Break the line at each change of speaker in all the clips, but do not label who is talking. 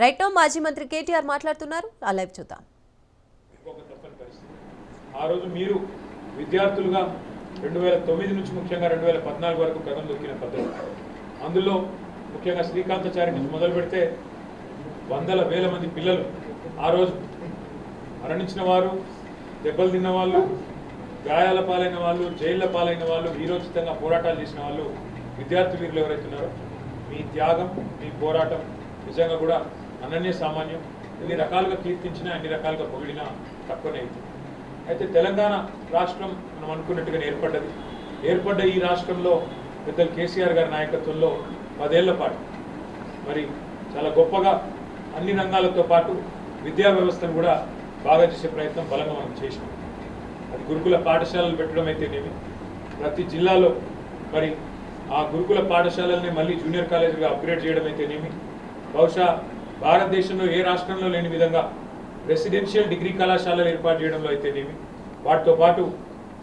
Right no మాజీ మంత్రి కేటీఆర్ మాట్లాడుతున్నారు. ఆ లైవ్ చూద్దాం.
పరిస్థితి. ఆ రోజు మీరు విద్యార్థులుగా రెండు వేల తొమ్మిది నుంచి ముఖ్యంగా రెండు వేల పద్నాలుగు వరకు గతం దొక్కిన పద్ధతి. అందులో ముఖ్యంగా శ్రీకాంతాచారి నుంచి మొదలు పెడితే వందల వేల మంది పిల్లలు ఆ రోజు మరణించిన వారు దెబ్బలు తిన్న వాళ్ళు గాయాల పాలైన వాళ్ళు జైళ్ళ పాలైన వాళ్ళు వీరోచితంగా పోరాటాలు చేసిన వాళ్ళు విద్యార్థి వీరులు ఎవరైతున్నారో మీ త్యాగం మీ పోరాటం నిజంగా కూడా అనన్య సామాన్యం. ఎన్ని రకాలుగా కీర్తించినా అన్ని రకాలుగా పొగిడినా తక్కువనే అవుతుంది అయితే తెలంగాణ రాష్ట్రం మనం అనుకున్నట్టుగా ఏర్పడ్డది. ఏర్పడ్డ ఈ రాష్ట్రంలో పెద్దలు కేసీఆర్ గారి నాయకత్వంలో పదేళ్ళ పాటు మరి చాలా గొప్పగా అన్ని రంగాలతో పాటు విద్యా వ్యవస్థను కూడా బాగా చేసే ప్రయత్నం బలంగా మనం చేసినాం. అది గురుకుల పాఠశాలలు పెట్టడం అయితేనేమి ప్రతి జిల్లాలో మరి ఆ గురుకుల పాఠశాలల్ని మళ్ళీ జూనియర్ కాలేజీగా అప్గ్రేడ్ చేయడం అయితేనేమి బహుశా భారతదేశంలో ఏ రాష్ట్రంలో లేని విధంగా రెసిడెన్షియల్ డిగ్రీ కళాశాలలు ఏర్పాటు చేయడంలో అయితేనేమి వాటితో పాటు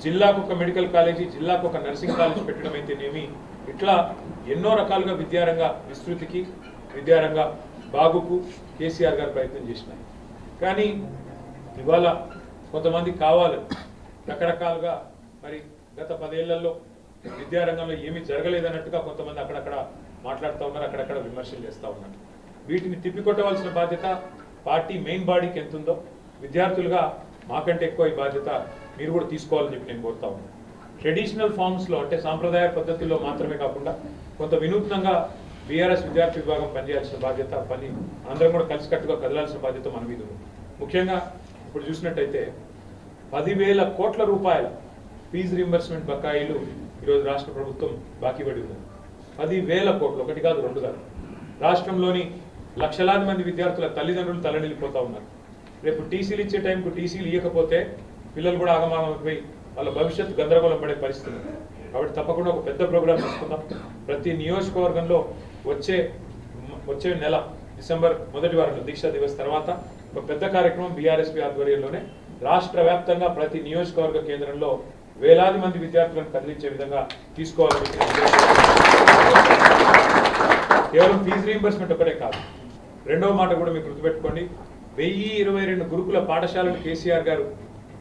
జిల్లాకు ఒక మెడికల్ కాలేజీ జిల్లాకు ఒక నర్సింగ్ కాలేజ్ పెట్టడం అయితేనేమి ఇట్లా ఎన్నో రకాలుగా విద్యారంగ విస్తృతికి విద్యారంగ బాగుకు కేసీఆర్ గారు ప్రయత్నం చేసినాయి. కానీ ఇవాళ కొంతమంది కావాలి. రకరకాలుగా మరి గత పదేళ్ళలో విద్యారంగంలో ఏమీ జరగలేదన్నట్టుగా కొంతమంది అక్కడక్కడ మాట్లాడుతూ ఉన్నారు అక్కడక్కడ విమర్శలు చేస్తూ ఉన్నారు. వీటిని తిప్పికొట్టవలసిన బాధ్యత పార్టీ మెయిన్ బాడీకి ఎంత ఉందో విద్యార్థులుగా మాకంటే ఎక్కువ ఈ బాధ్యత మీరు కూడా తీసుకోవాలని చెప్పి నేను కోరుతా ఉన్నాను. ట్రెడిషనల్ ఫార్మ్స్లో అంటే సాంప్రదాయ పద్ధతుల్లో మాత్రమే కాకుండా కొంత వినూత్నంగా బీఆర్ఎస్ విద్యార్థి విభాగం పనిచేయాల్సిన బాధ్యత పని అందరం కూడా కలిసికట్టుగా కదలాల్సిన బాధ్యత మన మీద ఉంది. ముఖ్యంగా ఇప్పుడు చూసినట్టయితే పదివేల కోట్ల రూపాయల ఫీజు రీంబర్స్మెంట్ బకాయిలు ఈరోజు రాష్ట్ర ప్రభుత్వం బాకీ పడి ఉంది పదివేల కోట్లు ఒకటి కాదు రెండు కాదు. రాష్ట్రంలోని లక్షలాది మంది విద్యార్థుల తల్లిదండ్రులు తలనిల్లిపోతా ఉన్నారు. రేపు టీసీలు ఇచ్చే టైంకు టీసీలు ఇవ్వకపోతే పిల్లలు కూడా ఆగమాగమైపోయి వాళ్ళ భవిష్యత్తు గందరగోళం పడే పరిస్థితి ఉంది. కాబట్టి తప్పకుండా ఒక పెద్ద ప్రోగ్రాం తీసుకుందాం. ప్రతి నియోజకవర్గంలో వచ్చే వచ్చే నెల డిసెంబర్ మొదటి వారంలో దీక్షా దివస్ తర్వాత ఒక పెద్ద కార్యక్రమం బీఆర్ఎస్పీ ఆధ్వర్యంలోనే రాష్ట్ర వ్యాప్తంగా ప్రతి నియోజకవర్గ కేంద్రంలో వేలాది మంది విద్యార్థులను కదిలించే విధంగా తీసుకోవాలని కేవలం ఫీజు రీంబర్స్మెంట్ ఒకటే కాదు. రెండవ మాట కూడా మీకు గుర్తుపెట్టుకోండి. వెయ్యి ఇరవై రెండు గురుకుల పాఠశాలలు కేసీఆర్ గారు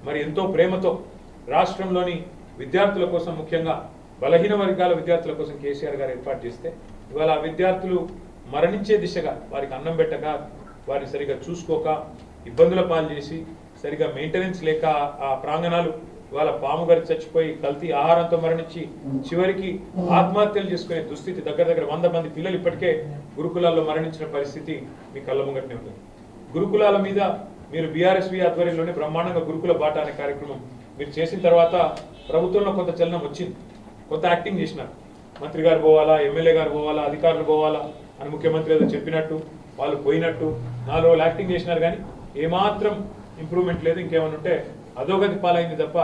మరి ఎంతో ప్రేమతో రాష్ట్రంలోని విద్యార్థుల కోసం ముఖ్యంగా బలహీన వర్గాల విద్యార్థుల కోసం కేసీఆర్ గారు ఏర్పాటు చేస్తే ఇవాళ ఆ విద్యార్థులు మరణించే దిశగా వారికి అన్నం పెట్టక వారిని సరిగా చూసుకోక ఇబ్బందుల పాలు చేసి సరిగా మెయింటెనెన్స్ లేక ఆ ప్రాంగణాలు వాళ్ళ పాము గారి చచ్చిపోయి కల్తీ ఆహారంతో మరణించి చివరికి ఆత్మహత్యలు చేసుకునే దుస్థితి దగ్గర దగ్గర వంద మంది పిల్లలు ఇప్పటికే గురుకులాల్లో మరణించిన పరిస్థితి మీ కళ్ళ ముంగట్నే ఉంది. గురుకులాల మీద మీరు బీఆర్ఎస్వి ఆధ్వర్యంలోనే బ్రహ్మాండంగా గురుకుల బాట అనే కార్యక్రమం మీరు చేసిన తర్వాత ప్రభుత్వంలో కొంత చలనం వచ్చింది. కొంత యాక్టింగ్ చేసినారు. మంత్రి గారు పోవాలా ఎమ్మెల్యే గారు పోవాలా అధికారులు పోవాలా అని ముఖ్యమంత్రి ఏదో చెప్పినట్టు వాళ్ళు పోయినట్టు నాలుగు రోజులు యాక్టింగ్ చేసినారు కానీ ఏమాత్రం ఇంప్రూవ్మెంట్ లేదు. ఇంకేమైనా ఉంటే అధోగతి పాలైంది తప్ప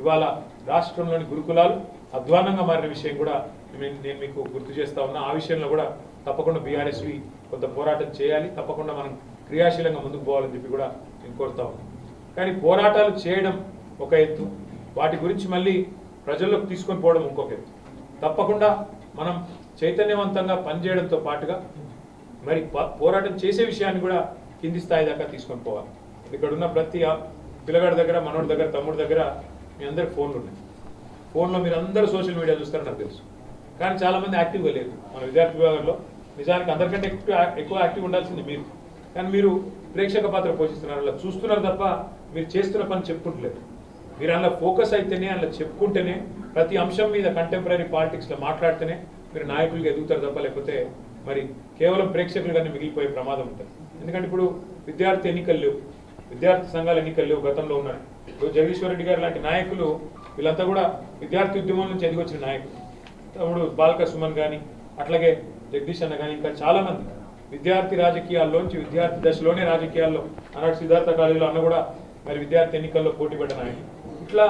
ఇవాళ రాష్ట్రంలోని గురుకులాలు అధ్వానంగా మారిన విషయం కూడా నేను నేను మీకు గుర్తు చేస్తా ఉన్నా. ఆ విషయంలో కూడా తప్పకుండా బీఆర్ఎస్వి కొంత పోరాటం చేయాలి. తప్పకుండా మనం క్రియాశీలంగా ముందుకు పోవాలని చెప్పి కూడా నేను కోరుతా ఉన్నాను కానీ పోరాటాలు చేయడం ఒక ఎత్తు. వాటి గురించి మళ్ళీ ప్రజల్లోకి తీసుకొని పోవడం ఇంకొక ఎత్తు. తప్పకుండా మనం చైతన్యవంతంగా పనిచేయడంతో పాటుగా మరి పోరాటం చేసే విషయాన్ని కూడా కింది స్థాయి దాకా తీసుకొని పోవాలి. ఇక్కడున్న ప్రతి పిల్లగాడి దగ్గర మనోడి దగ్గర తమ్ముడి దగ్గర మీ అందరికి ఫోన్లు ఉన్నాయి. ఫోన్లో మీరు అందరూ సోషల్ మీడియా చూస్తారని నాకు తెలుసు. కానీ చాలా మంది యాక్టివ్గా లేదు మన విద్యార్థి విభాగంలో నిజానికి అందరికంటే ఎక్కువ ఎక్కువ యాక్టివ్ ఉండాల్సింది మీరు. కానీ మీరు ప్రేక్షక పాత్ర పోషిస్తున్నారు. అలా చూస్తున్నారు తప్ప మీరు చేస్తున్న పని చెప్పుకుంటలేదు. మీరు అందులో ఫోకస్ అయితేనే అందులో చెప్పుకుంటేనే ప్రతి అంశం మీద కంటెంపరీ పాలిటిక్స్లో మాట్లాడితేనే మీరు నాయకులుగా ఎదుగుతారు తప్ప లేకపోతే మరి కేవలం ప్రేక్షకులుగానే మిగిలిపోయే ప్రమాదం ఉంటుంది. ఎందుకంటే ఇప్పుడు విద్యార్థి ఎన్నికలు లేవు. విద్యార్థి సంఘాల ఎన్నికలు గతంలో ఉన్నాయి. ఇప్పుడు జగదీశ్వర్ రెడ్డి గారు లాంటి నాయకులు వీళ్ళంతా కూడా విద్యార్థి ఉద్యమం నుంచి ఎదిగొచ్చిన నాయకులు? తమ్ముడు బాలక సుమన్ కానీ అట్లాగే జగదీష్ అన్న కానీ ఇంకా చాలామంది విద్యార్థి రాజకీయాల్లోంచి విద్యార్థి దశలోనే రాజకీయాల్లో అన్నాడు సిద్ధార్థ కాలేజీలో అన్న కూడా మరి విద్యార్థి ఎన్నికల్లో పోటీ పడ్డ నాయకులు ఇట్లా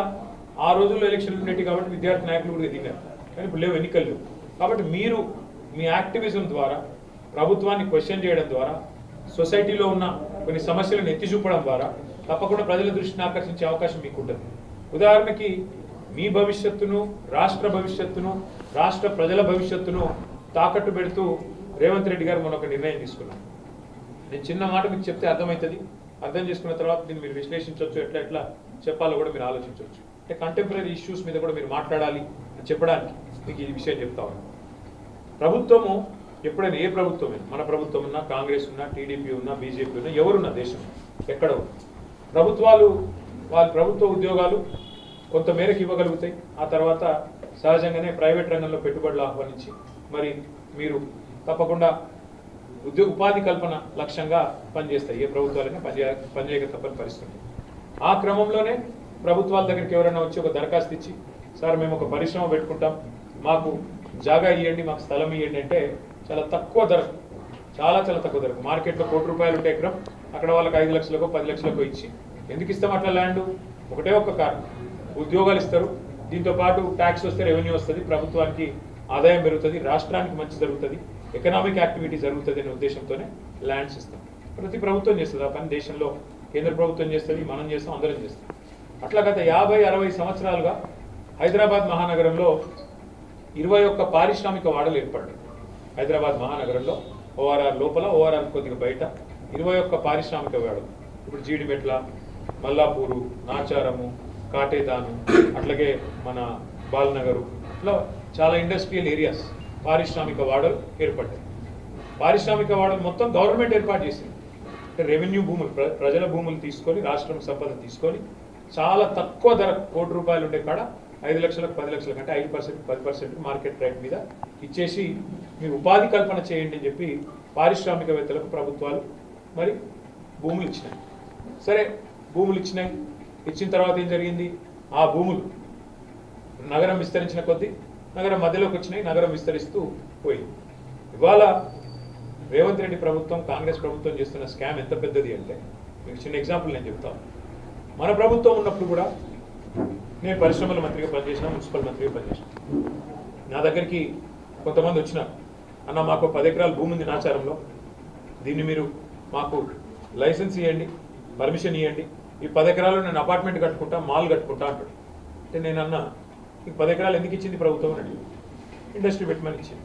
ఆ రోజుల్లో ఎలక్షన్లు ఉండేవి కాబట్టి విద్యార్థి నాయకులు కూడా ఎదిగారు కానీ ఇప్పుడు లేవు ఎన్నికలు లేవు. కాబట్టి మీరు మీ యాక్టివిజం ద్వారా ప్రభుత్వాన్ని క్వశ్చన్ చేయడం ద్వారా సొసైటీలో ఉన్న కొన్ని సమస్యలను ఎత్తి చూపడం ద్వారా తప్పకుండా ప్రజల దృష్టిని ఆకర్షించే అవకాశం మీకు ఉంటుంది ఉదాహరణకి మీ భవిష్యత్తును రాష్ట్ర భవిష్యత్తును రాష్ట్ర ప్రజల భవిష్యత్తును తాకట్టు పెడుతూ రేవంత్ రెడ్డి గారు మనొక నిర్ణయం తీసుకున్నాం నేను చిన్న మాట మీకు చెప్తే అర్థమవుతుంది. అర్థం చేసుకున్న తర్వాత దీన్ని మీరు విశ్లేషించవచ్చు ఎట్లా ఎట్లా చెప్పాలో కూడా మీరు ఆలోచించవచ్చు అంటే కంటెంపరీ ఇష్యూస్ మీద కూడా మీరు మాట్లాడాలి అని చెప్పడానికి మీకు ఈ విషయం చెప్తా ఉన్నాను ప్రభుత్వము ఎప్పుడైనా ఏ ప్రభుత్వమైనా మన ప్రభుత్వం ఉన్నా కాంగ్రెస్ ఉన్నా టీడీపీ ఉన్నా బీజేపీ ఉన్నా ఎవరున్నా దేశం ఎక్కడ ప్రభుత్వాలు వాళ్ళ ప్రభుత్వ ఉద్యోగాలు కొంత మేరకు ఇవ్వగలుగుతాయి. ఆ తర్వాత సహజంగానే ప్రైవేట్ రంగంలో పెట్టుబడులు ఆహ్వానించి మరి మీరు తప్పకుండా ఉద్యోగ ఉపాధి కల్పన లక్ష్యంగా పనిచేస్తాయి. ఏ ప్రభుత్వాలైనా పనిచేయ పనిచేయక తప్పని పరిస్థితి ఆ క్రమంలోనే ప్రభుత్వాల దగ్గరికి ఎవరైనా వచ్చి ఒక దరఖాస్తు ఇచ్చి సార్ మేము ఒక పరిశ్రమ పెట్టుకుంటాం. మాకు జాగా ఇవ్వండి మాకు స్థలం ఇవ్వండి అంటే చాలా తక్కువ ధరకు చాలా చాలా తక్కువ ధరకు. మార్కెట్లో కోటి రూపాయలు ఉంటే ఎకరం అక్కడ వాళ్ళకి ఐదు లక్షలకు పది లక్షలకు ఇచ్చి. ఎందుకు ఇస్తాం అట్లా ల్యాండ్? ఒకటే ఒక్క కారణం. ఉద్యోగాలు ఇస్తారు. దీంతో పాటు ట్యాక్స్ వస్తే రెవెన్యూ వస్తుంది ప్రభుత్వానికి ఆదాయం పెరుగుతుంది రాష్ట్రానికి మంచి జరుగుతుంది ఎకనామిక్ యాక్టివిటీ జరుగుతుంది అనే ఉద్దేశంతోనే ల్యాండ్స్ ఇస్తాం. ప్రతి ప్రభుత్వం చేస్తుంది. ఆ పని దేశంలో కేంద్ర ప్రభుత్వం చేస్తుంది మనం చేస్తాం అందరం చేస్తాం. అట్లా గత యాభై అరవై సంవత్సరాలుగా హైదరాబాద్ మహానగరంలో ఇరవై ఒక్క పారిశ్రామిక వాడలు ఏర్పడ్డాయి. హైదరాబాద్ మహానగరంలో ఓఆర్ఆర్ లోపల ఓఆర్ఆర్ కొద్దిగా బయట. ఇరవై ఒక్క పారిశ్రామిక వాడలు ఇప్పుడు జీడిమెట్ల మల్లాపూరు నాచారము కాటేదాను అట్లాగే మన బాలనగరు ఇట్లా చాలా ఇండస్ట్రియల్ ఏరియాస్ పారిశ్రామిక వాడలు ఏర్పడ్డాయి. పారిశ్రామిక వాడలు మొత్తం గవర్నమెంట్ ఏర్పాటు చేసింది. అంటే రెవెన్యూ భూములు ప్ర- ప్రజల భూములు తీసుకొని రాష్ట్రం సంపద తీసుకొని చాలా తక్కువ ధర కోటి రూపాయలు ఉండే కాడ ఐదు లక్షలకు పది లక్షల కంటే ఐదు పర్సెంట్ పది పర్సెంట్ మార్కెట్ రేట్ మీద ఇచ్చేసి మీరు ఉపాధి కల్పన చేయండి అని చెప్పి పారిశ్రామికవేత్తలకు ప్రభుత్వాలు మరి భూములు ఇచ్చినాయి. సరే భూములు ఇచ్చినాయి. ఇచ్చిన తర్వాత ఏం జరిగింది? ఆ భూములు నగరం విస్తరించిన కొద్దీ నగరం మధ్యలోకి వచ్చినాయి నగరం విస్తరిస్తూ పోయింది. ఇవాళ రేవంత్ రెడ్డి ప్రభుత్వం కాంగ్రెస్ ప్రభుత్వం చేస్తున్న స్కామ్ ఎంత పెద్దది అంటే మీకు చిన్న ఎగ్జాంపుల్ నేను చెప్తాను. మన ప్రభుత్వం ఉన్నప్పుడు కూడా నేను పరిశ్రమల మంత్రిగా పనిచేసిన మున్సిపల్ మంత్రిగా పనిచేసిన. నా దగ్గరికి కొంతమంది వచ్చినారు అన్న మాకు పది ఎకరాల భూమి ఉంది నాచారంలో. దీన్ని మీరు మాకు లైసెన్స్ ఇవ్వండి పర్మిషన్ ఇవ్వండి ఈ పది ఎకరాలు నేను అపార్ట్మెంట్ కట్టుకుంటా మాల్ కట్టుకుంటా అంటాడు. అంటే నేను అన్న ఈ పది ఎకరాలు ఎందుకు ఇచ్చింది ప్రభుత్వం? అని ఇండస్ట్రీ పెట్టమని ఇచ్చింది.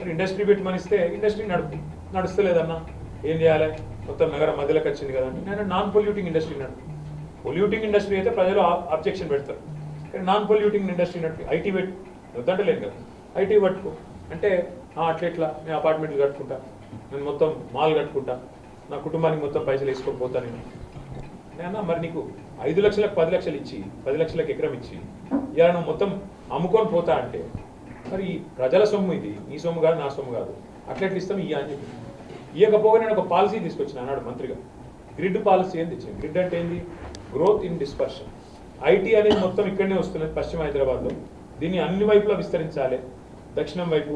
మరి ఇండస్ట్రీ పెట్టమని ఇస్తే ఇండస్ట్రీ నడుపు నడుస్తలేదన్నా. ఏం చేయాలి? మొత్తం నగరం మధ్యలోకి వచ్చింది కదండి నేను నాన్ పొల్యూటింగ్ ఇండస్ట్రీ నడుపు పొల్యూటింగ్ ఇండస్ట్రీ అయితే ప్రజలు అబ్జెక్షన్ పెడతారు. నాన్ పొల్యూటింగ్ ఇండస్ట్రీ నడుపు ఐటీ పెట్టు వద్దంటలేదు కదా. ఐటీ పట్టుకో. అంటే "ఆ, అట్లా నేను అపార్ట్మెంట్లు కట్టుకుంటా. నేను మొత్తం మాల్ కట్టుకుంటా. నా కుటుంబానికి మొత్తం పైసలు వేసుకొని పోతా నేను. నేనా మరి నీకు ఐదు లక్షలకు పది లక్షలు ఇచ్చి పది లక్షలకు ఎకరం ఇచ్చి ఇలా నువ్వు మొత్తం అమ్ముకొని పోతా అంటే మరి ఈ ప్రజల సొమ్ము ఇది. నీ సొమ్ము కాదు నా సొమ్ము కాదు. అట్లెట్లు ఇస్తాం ఇయ్య అని చెప్పి. ఇవ్వకపోగా నేను ఒక పాలసీ తీసుకొచ్చిన అన్నాడు మంత్రిగా. గ్రిడ్ పాలసీ ఏం తెచ్చింది? గ్రిడ్ అంటే ఏంది? Growth in dispersion. ఐటీ అనేది మొత్తం ఇక్కడనే వస్తున్నది పశ్చిమ హైదరాబాద్లో. దీన్ని అన్ని వైపులా విస్తరించాలి. దక్షిణం వైపు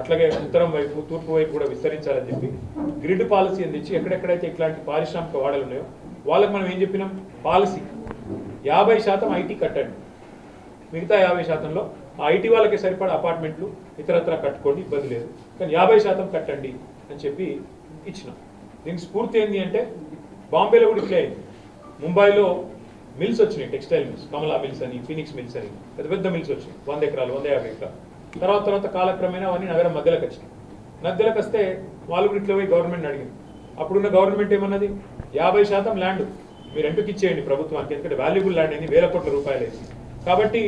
అట్లాగే ఉత్తరం వైపు తూర్పు వైపు కూడా విస్తరించాలని చెప్పి గ్రిడ్ పాలసీ అని ఎక్కడెక్కడైతే ఇట్లాంటి పారిశ్రామిక వాడలు ఉన్నాయో వాళ్ళకి మనం ఏం చెప్పినాం? పాలసీ. యాభై శాతం ఐటీ కట్టండి. మిగతా యాభై శాతంలో ఆ ఐటీ వాళ్ళకి సరిపడా అపార్ట్మెంట్లు ఇతరత్ర కట్టుకోండి ఇబ్బంది లేదు. కానీ యాభై శాతం కట్టండి అని చెప్పి ఇచ్చినాం. దీనికి స్ఫూర్తి ఏంటి అంటే బాంబేలో కూడా ఇట్లే అయింది. ముంబైలో మిల్స్ వచ్చినాయి టెక్స్టైల్ మిల్స్ కమలా మిల్స్ అని ఫినిక్స్ మిల్స్ అని. పెద్ద పెద్ద మిల్స్ వచ్చినాయి. వంద ఎకరాలు వంద యాభై ఎకరాలు. తర్వాత తర్వాత కాలక్రమేణా అవన్నీ నగరం మధ్యలోకి వచ్చినాయి. మధ్యలోకి వస్తే వాళ్ళు ఇట్లా పోయి గవర్నమెంట్ అడిగింది అప్పుడున్న గవర్నమెంట్ ఏమన్నది? యాభై శాతం ల్యాండ్ మీరు ఎంపిక ఇచ్చేయండి ప్రభుత్వానికి ఎందుకంటే వాల్యుబుల్ ల్యాండ్ అయింది వేల కోట్ల రూపాయలు అయింది. కాబట్టి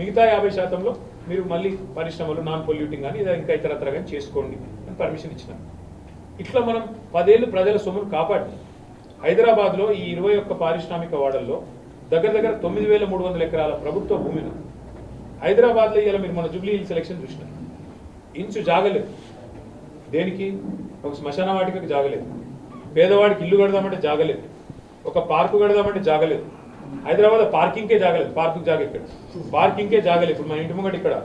మిగతా యాభై శాతంలో మీరు మళ్ళీ పరిశ్రమలు నాన్ పొల్యూటింగ్ కానీ ఇంకా ఇతరత్ర కానీ చేసుకోండి అని పర్మిషన్ ఇచ్చినారు. ఇట్లా మనం పదేళ్ళు ప్రజల సొమ్మును కాపాడి హైదరాబాద్లో ఈ ఇరవై ఒక్క పారిశ్రామిక వాడల్లో దగ్గర దగ్గర తొమ్మిది వేల మూడు వందల ఎకరాల ప్రభుత్వ భూమిని హైదరాబాద్లో ఇలా మీరు మన జూబ్లీ హిల్స్ సెలక్షన్ చూసినారు ఇంచు జాగలేదు. దేనికి? ఒక శ్మశాన వాటికకి జాగలేదు. పేదవాడికి ఇల్లు కడదామంటే జాగలేదు. ఒక పార్కు కడదామంటే జాగలేదు. హైదరాబాద్ పార్కింగ్కే జాగలేదు. పార్కు జాగ ఇక్కడ. పార్కింగ్కే జాగలేదు. ఇప్పుడు మన ఇంటి ముంగట ఇక్కడ.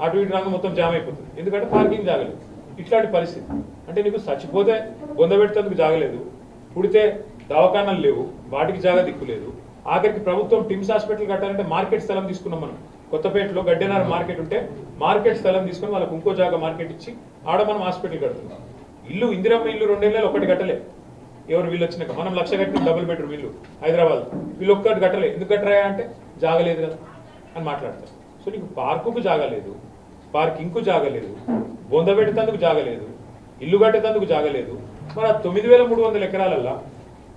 అటు ఇటు రంగం మొత్తం జామ్ అయిపోతుంది. ఎందుకంటే పార్కింగ్ జాగలేదు. ఇట్లాంటి పరిస్థితి. అంటే నీకు చచ్చిపోతే బొంద పెట్టేందుకు జాగలేదు. పుడితే దవాఖానాలు లేవు. వాటికి జాగా దిక్కులేదు ఆఖరికి ప్రభుత్వం టిమ్స్ హాస్పిటల్ కట్టాలంటే మార్కెట్ స్థలం తీసుకున్నాం మనం. కొత్తపేటలో గడ్డెనార్ మార్కెట్ ఉంటే మార్కెట్ స్థలం తీసుకొని వాళ్ళకి ఇంకో జాగా మార్కెట్ ఇచ్చి ఆడ మనం హాస్పిటల్ కడుతున్నాం. ఇల్లు ఇందిరమ్మ ఇల్లు రెండేళ్ళు ఒకటి కట్టలే. ఎవరు వీళ్ళు వచ్చినాక? మనం లక్ష కట్టిన డబుల్ బెడ్రూమ్ ఇల్లు హైదరాబాద్ వీళ్ళు ఒక్కటి కట్టలే. ఎందుకు కట్టరాయా అంటే జాగలేదు కదా అని మాట్లాడతారు. సో నీకు పార్కుకు జాగలేదు పార్కింగ్కు జాగలేదు బొంద పెట్టేందుకు జాగలేదు ఇల్లు కట్టేందుకు జాగలేదు. మరి ఆ తొమ్మిది వేల మూడు వందల ఎకరాలల్లా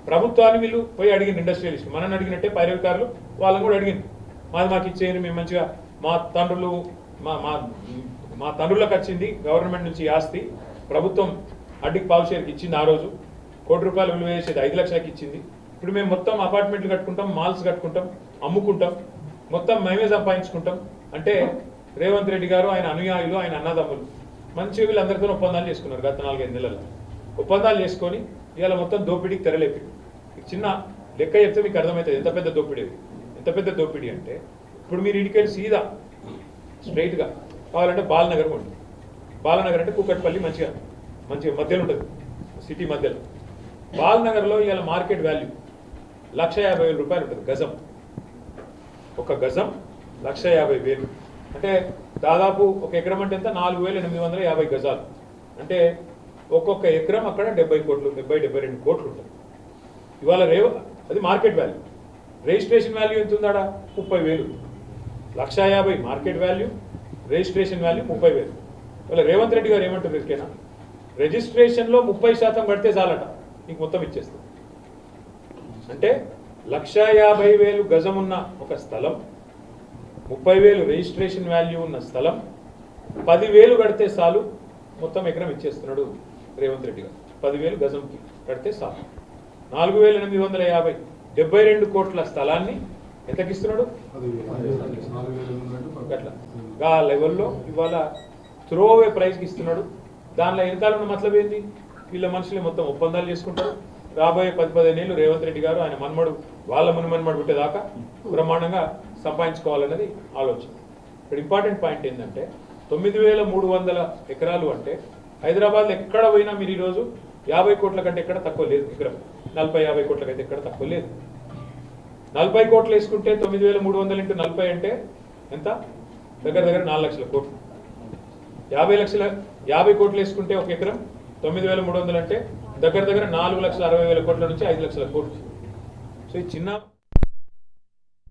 ప్రభుత్వాన్ని వీళ్ళు పోయి అడిగింది ఇండస్ట్రియలిస్ట్ మనని అడిగినట్టే పైరవికారులు వాళ్ళని కూడా అడిగింది. మాది మాకు ఇచ్చేయండి మేము మంచిగా మా తండ్రులు మా మా మా తండ్రులకు వచ్చింది గవర్నమెంట్ నుంచి ఆస్తి. ప్రభుత్వం అడ్డికి పాలసీకి ఇచ్చింది ఆ రోజు. కోటి రూపాయలు విలువ చేసేది ఐదు లక్షలకి ఇచ్చింది. ఇప్పుడు మేము మొత్తం అపార్ట్మెంట్లు కట్టుకుంటాం మాల్స్ కట్టుకుంటాం అమ్ముకుంటాం మొత్తం మేమే సంపాదించుకుంటాం. అంటే రేవంత్ రెడ్డి గారు ఆయన అనుయాయులు ఆయన అన్నదమ్ములు. మంచి వీళ్ళందరితో ఒప్పందాలు చేసుకున్నారు గత నాలుగైదు నెలల్లో. ఒప్పందాలు చేసుకొని ఇవాళ మొత్తం దోపిడీకి తెరలేపి. చిన్న లెక్క చెప్తే మీకు అర్థమవుతుంది. ఎంత పెద్ద దోపిడీ ఎంత పెద్ద దోపిడీ అంటే ఇప్పుడు మీరు ఇడికెళ్ళి సీదా స్ట్రైట్గా కావాలంటే బాలనగర్ ఉంటుంది బాలనగర్ అంటే కూకట్పల్లి మంచిగా మంచిగా మధ్యలో ఉంటుంది. సిటీ మధ్యలో. బాలనగర్లో ఇవాళ మార్కెట్ వాల్యూ లక్ష యాభై వేల రూపాయలు ఉంటుంది గజం. ఒక గజం లక్ష యాభై వేలు. అంటే దాదాపు ఒక ఎకరం అంటే ఎంత? నాలుగు వేల ఎనిమిది వందల యాభై గజాలు. అంటే ఒక్కొక్క ఎకరం అక్కడ డెబ్బై కోట్లు డెబ్బై డెబ్బై రెండు కోట్లు ఉంటుంది ఇవాళ రేవ అది మార్కెట్ వాల్యూ. రిజిస్ట్రేషన్ వాల్యూ ఎంత ఉందాడా ముప్పై వేలు. లక్ష యాభై మార్కెట్ వాల్యూ రిజిస్ట్రేషన్ వాల్యూ ముప్పై వేలు. ఇవాళ రేవంత్ రెడ్డి గారు ఏమంటారు ఎరికేనా రిజిస్ట్రేషన్లో ముప్పై శాతం పడితే చాలట నీకు మొత్తం ఇచ్చేస్తుంది అంటే లక్ష యాభై వేలు గజం ఉన్న ఒక స్థలం ముప్పై వేలు రిజిస్ట్రేషన్ వాల్యూ ఉన్న స్థలం పదివేలు కడితే చాలు మొత్తం ఎకరం ఇచ్చేస్తున్నాడు. రేవంత్ రెడ్డి గారు. పదివేలు గజంకి కడితే చాలు నాలుగు వేల ఎనిమిది వందల యాభై డెబ్బై రెండు కోట్ల స్థలాన్ని ఎంతకిస్తున్నాడు? అట్లా. ఆ లెవెల్లో ఇవాళ త్రో అవే ప్రైస్కి ఇస్తున్నాడు. దానిలో వెనకాల మతలబ్ ఏంది? వీళ్ళ మనుషులు మొత్తం ఒప్పందాలు చేసుకుంటారు. రాబోయే పది పదిహేను రేవంత్ రెడ్డి గారు ఆయన మన్మడు వాళ్ళ ముని మన్మడు పుట్టేదాకా బ్రహ్మాండంగా సంపాదించుకోవాలన్నది ఆలోచన. ఇక్కడ ఇంపార్టెంట్ పాయింట్ ఏంటంటే తొమ్మిది వేల మూడు వందల ఎకరాలు అంటే హైదరాబాద్ ఎక్కడ పోయినా మీరు ఈరోజు యాభై కోట్ల కంటే ఎక్కడ తక్కువ లేదు ఎకరం నలభై యాభై కోట్లకైతే ఎక్కడ తక్కువ లేదు. నలభై కోట్లు వేసుకుంటే తొమ్మిది వేల మూడు వందలు ఇంటూ నలభై అంటే ఎంత? దగ్గర దగ్గర నాలుగు లక్షల కోట్లు. యాభై లక్షల యాభై కోట్లు వేసుకుంటే ఒక ఎకరం తొమ్మిది వేల మూడు వందలు అంటే దగ్గర దగ్గర నాలుగు లక్షల అరవై వేల కోట్ల నుంచి ఐదు లక్షల కోట్లు. సో ఈ చిన్న